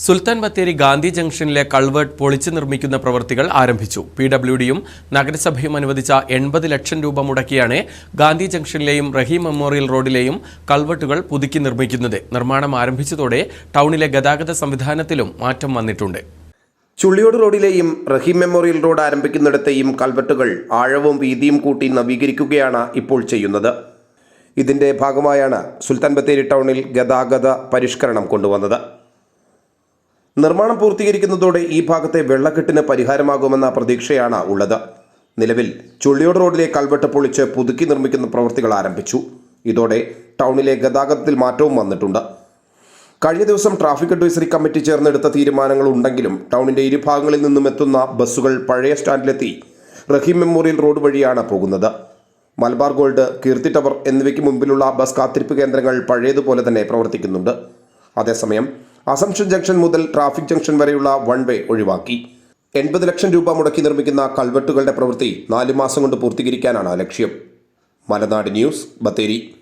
സുൽത്താൻ ബത്തേരി ഗാന്ധി ജംഗ്ഷനിലെ കൾവേർട്ട് പൊളിച്ചു നിർമ്മിക്കുന്ന പ്രവൃത്തികൾ ആരംഭിച്ചു. പി ഡബ്ല്യു ഡിയും നഗരസഭയും അനുവദിച്ച എൺപത് ലക്ഷം രൂപ മുടക്കിയാണ് ഗാന്ധി ജംഗ്ഷനിലെയും റഹീം മെമ്മോറിയൽ റോഡിലെയും കൾവെട്ടുകൾ പുതുക്കി നിർമ്മിക്കുന്നത്. നിർമ്മാണം ആരംഭിച്ചതോടെ ടൗണിലെ ഗതാഗത സംവിധാനത്തിലും മാറ്റം വന്നിട്ടുണ്ട്. ചുള്ളിയോട് റോഡിലെയും റഹീം മെമ്മോറിയൽ റോഡ് ആരംഭിക്കുന്നിടത്തെയും കൽവെട്ടുകൾ ആഴവും വീതിയും കൂട്ടി നവീകരിക്കുകയാണ് ഇപ്പോൾ ചെയ്യുന്നത്. ഇതിന്റെ ഭാഗമായാണ് സുൽത്താൻ ബത്തേരി ടൗണിൽ ഗതാഗത പരിഷ്കരണം കൊണ്ടുവന്നത്. നിർമ്മാണം പൂർത്തീകരിക്കുന്നതോടെ ഈ ഭാഗത്തെ വെള്ളക്കെട്ടിന് പരിഹാരമാകുമെന്ന പ്രതീക്ഷയാണ് ഉള്ളത്. നിലവിൽ ചുള്ളിയോട് റോഡിലെ കൽവെട്ട് പൊളിച്ച് പുതുക്കി നിർമ്മിക്കുന്ന പ്രവൃത്തികൾ ആരംഭിച്ചു. ഇതോടെ ടൗണിലെ ഗതാഗതത്തിൽ മാറ്റവും വന്നിട്ടുണ്ട്. കഴിഞ്ഞ ദിവസം ട്രാഫിക് അഡ്വൈസറി കമ്മിറ്റി ചേർന്നെടുത്ത തീരുമാനങ്ങൾ ഉണ്ടെങ്കിലും ടൗണിന്റെ ഇരുഭാഗങ്ങളിൽ നിന്നും എത്തുന്ന ബസ്സുകൾ പഴയ സ്റ്റാൻഡിലെത്തി റഹീം മെമ്മോറിയൽ റോഡ് വഴിയാണ് പോകുന്നത്. മലബാർ ഗോൾഡ് കീർത്തി ടവർ എന്നിവയ്ക്ക് മുമ്പിലുള്ള ബസ് കാത്തിരിപ്പ് കേന്ദ്രങ്ങൾ പഴയതുപോലെ തന്നെ പ്രവർത്തിക്കുന്നുണ്ട്. അതേസമയം അസംഷൻ ജംഗ്ഷൻ മുതൽ ട്രാഫിക് ജംഗ്ഷൻ വരെയുള്ള വൺ വേ ഒഴിവാക്കി. എൺപത് ലക്ഷം രൂപ മുടക്കി നിർമ്മിക്കുന്ന കൾവെട്ടുകളുടെ പ്രവൃത്തി നാല് മാസം കൊണ്ട് പൂർത്തീകരിക്കാനാണ് ലക്ഷ്യം. മലനാട് ന്യൂസ് ബത്തേരി.